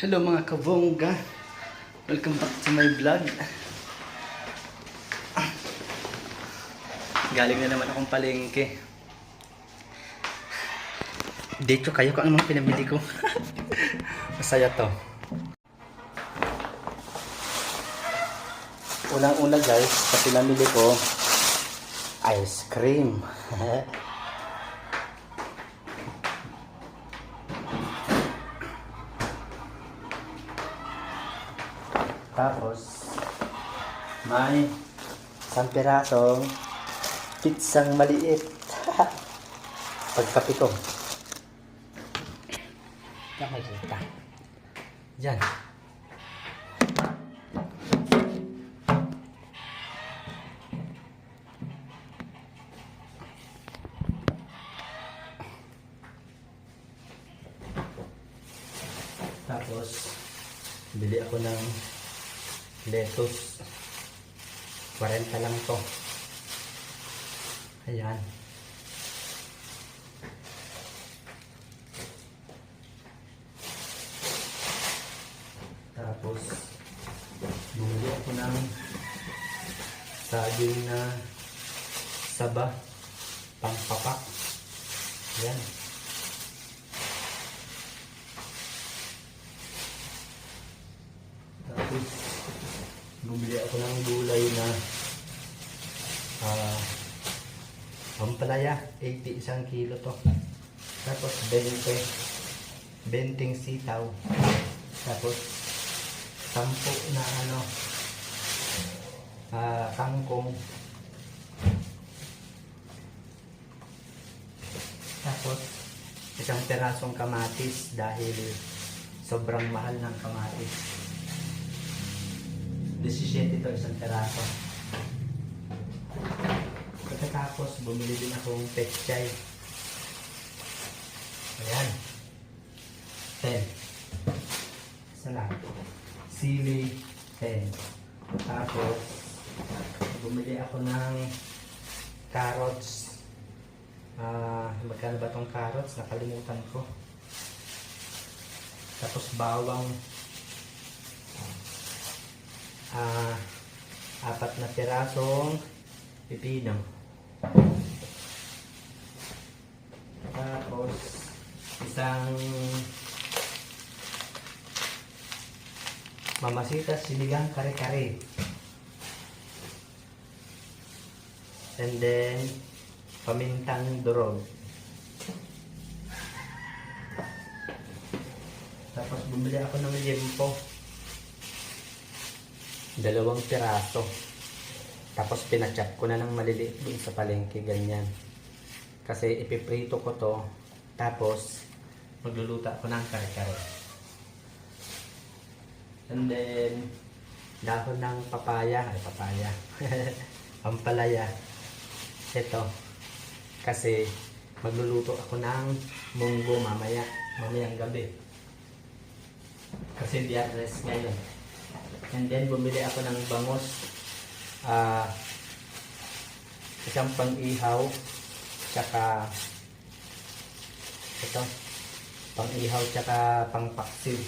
Hello mga kabongga. Welcome back to my vlog. Galing na naman akong palengke. Dito kayo kung anong pinamili ko. Masaya to. Unang-una guys, sa pinamili ko, ice cream. Tapos, may isang pirasong pizzang maliit. Pagkapi ko. Diyan makikita. Diyan. Tapos, bili ako ng lettuce. 40 lang to. Ayan. Tapos, bumili ako ng saging na saba, pampapak. Ayan. Tapos, bumili ako ng gulay na ah pampalaya, 80 isang kilo to. Tapos, 20, 20 sitaw. Tapos, 10 na ano, ah kangkong. Tapos, isang perasong kamatis dahil sobrang mahal ng kamatis. 17 ito isang peraso. Pagkatapos, bumili din akong pechay. Ayan. 10. Isa lang. Sili, 10. Tapos, bumili ako ng carrots. Ah, magkano ba tong carrots? Nakalimutan ko. Tapos bawang ah, apat na pirasong pipino. Tapos, isang mamasitas sinigang kare-kare. And then, pamintang durog. Tapos, bumili ako ng limpo dalawang piraso. Tapos pinachop ko na ng maliliit dun sa palengke, ganyan. Kasi ipiprito ko to, tapos magluluto ako ng kare-kare. And then, dahon ng papaya, ay papaya, pampalaya. Ito, kasi magluluto ako ng munggo mamaya, mamayang gabi. Kasi biyernes ngayon. And then, bumili ako ng bangos. ah isang pang-ihaw. Tsaka, ito, pang-ihaw tsaka pang-paksiw.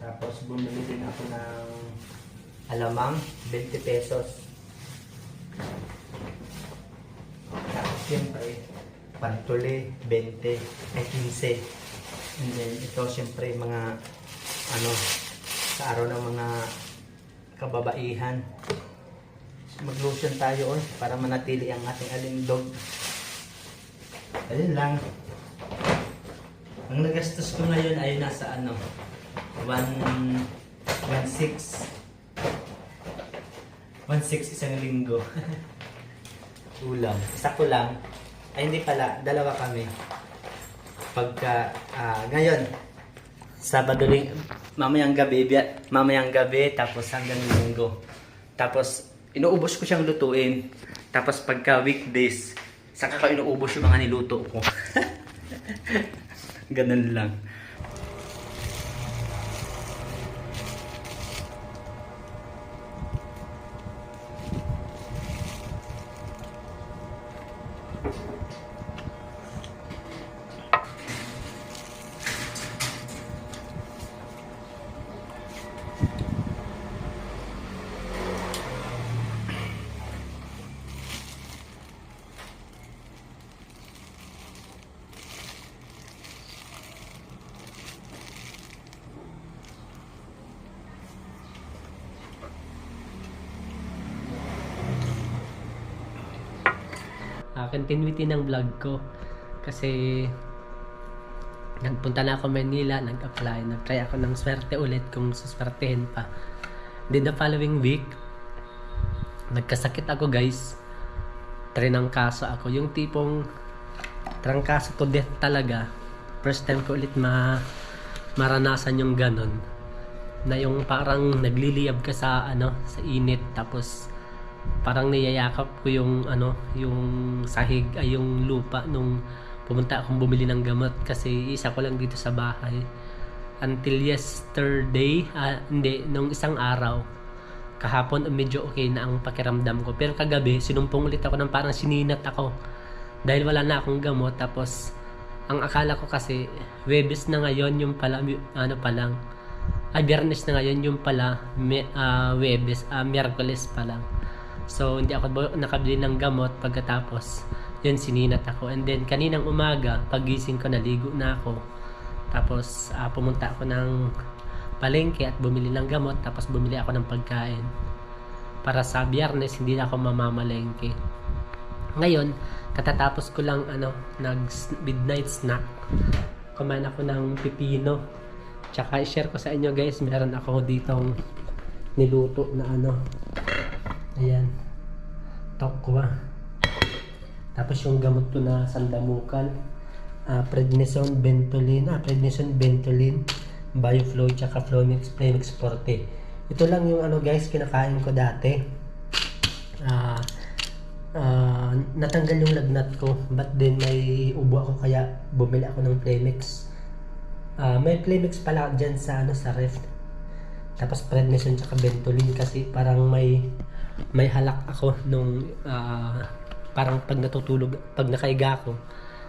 Tapos, bumili din ako ng alamang, 20 pesos. Tapos, siyempre, pantuli, 20, ay 15. And then, ito siyempre mga ano, sa araw ng mga kababaihan. Mag-lotion tayo oy, para manatili ang ating alindog. Ayun lang. Ang nagastos ko ngayon ay nasa ano, 1 1.6 1.6 isang linggo. Ulam. Isa ko lang. Ay hindi pala, dalawa kami pagka ah, ngayon Sabado ling mamayang gabi biya, mamayang gabi tapos hanggang linggo. Tapos inuubos ko siyang lutuin. Tapos pagka weekdays saka ko inuubos yung mga niluto ko. Ganun lang continuity ng vlog ko. Kasi nagpunta na ako Manila, nag-apply, nag-try ako ng swerte ulit kung suswertehin pa. Then the following week, nagkasakit ako guys. Trinangkaso ako. Yung tipong trangkaso to death talaga. First time ko ulit ma maranasan yung ganon. Na yung parang nagliliyab ka sa ano, sa init tapos parang niyayakap ko yung ano, yung sahig ay yung lupa nung pumunta akong bumili ng gamot kasi isa ko lang dito sa bahay. Until yesterday, ah, hindi, nung isang araw, kahapon medyo okay na ang pakiramdam ko. Pero kagabi, sinumpong ulit ako ng parang sininat ako. Dahil wala na akong gamot. Tapos, ang akala ko kasi, Webes na ngayon yung pala, ano pa lang. Ay, na ngayon yung pala, me, ah, Webes, ah, Miyerkules pa lang. So, hindi ako nakabili ng gamot pagkatapos. Yun, sininat ako. And then, kaninang umaga, pagising ko, naligo na ako. Tapos, ah, pumunta ako ng palengke at bumili ng gamot. Tapos, bumili ako ng pagkain. Para sa biyernes, hindi na ako mamamalengke. Ngayon, katatapos ko lang ano, nag midnight snack. Kumain ako ng pipino. Tsaka i-share ko sa inyo guys, meron ako ditong niluto na ano. Ayan. Tokwa. Tapos yung gamot ko na sandamukan. ah prednisone Ventolin. Ah, prednisone Ventolin. Bioflow tsaka Flomix Premix Forte. Ito lang yung ano guys, kinakain ko dati. Ah, ah, natanggal yung lagnat ko. But then may ubo ako kaya bumili ako ng Premix. Ah, may Premix pala dyan sa ano sa ref. Tapos prednisone tsaka Ventolin kasi parang may may halak ako nung ah, parang pag natutulog, pag nakaiga ako,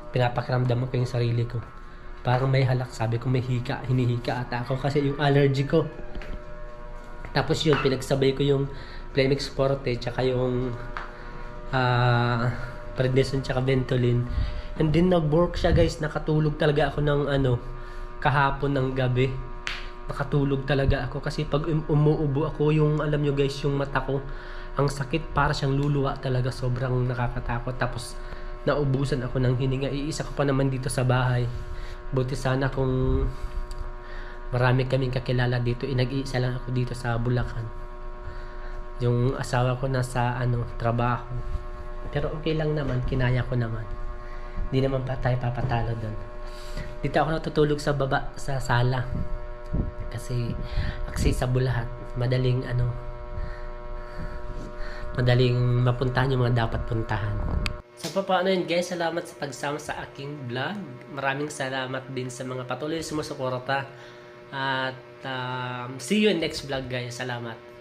pinapakiramdam ko yung sarili ko. Parang may halak, sabi ko may hika, hinihika ata ako kasi yung allergy ko. Tapos yun, pinagsabay ko yung Plemix Forte tsaka yung ah prednisone tsaka Ventolin. And then nag-work siya guys, nakatulog talaga ako ng ano, kahapon ng gabi. Nakatulog talaga ako kasi pag um- umuubo ako yung alam nyo guys yung mata ko ang sakit para siyang luluwa talaga sobrang nakakatakot. Tapos naubusan ako ng hininga. Iisa ko pa naman dito sa bahay. Buti sana kung marami kaming kakilala dito. Inag-iisa lang ako dito sa Bulacan. Yung asawa ko nasa ano trabaho. Pero okay lang naman kinaya ko naman. Hindi naman pa tayo papatalo doon dito ako natutulog sa baba sa sala. Kasi accessible lahat madaling ano madaling mapuntahan yung mga dapat puntahan So paano yun guys, salamat sa pagsama sa aking vlog. Maraming salamat din sa mga patuloy sumusuporta. At um, see you in next vlog guys. Salamat.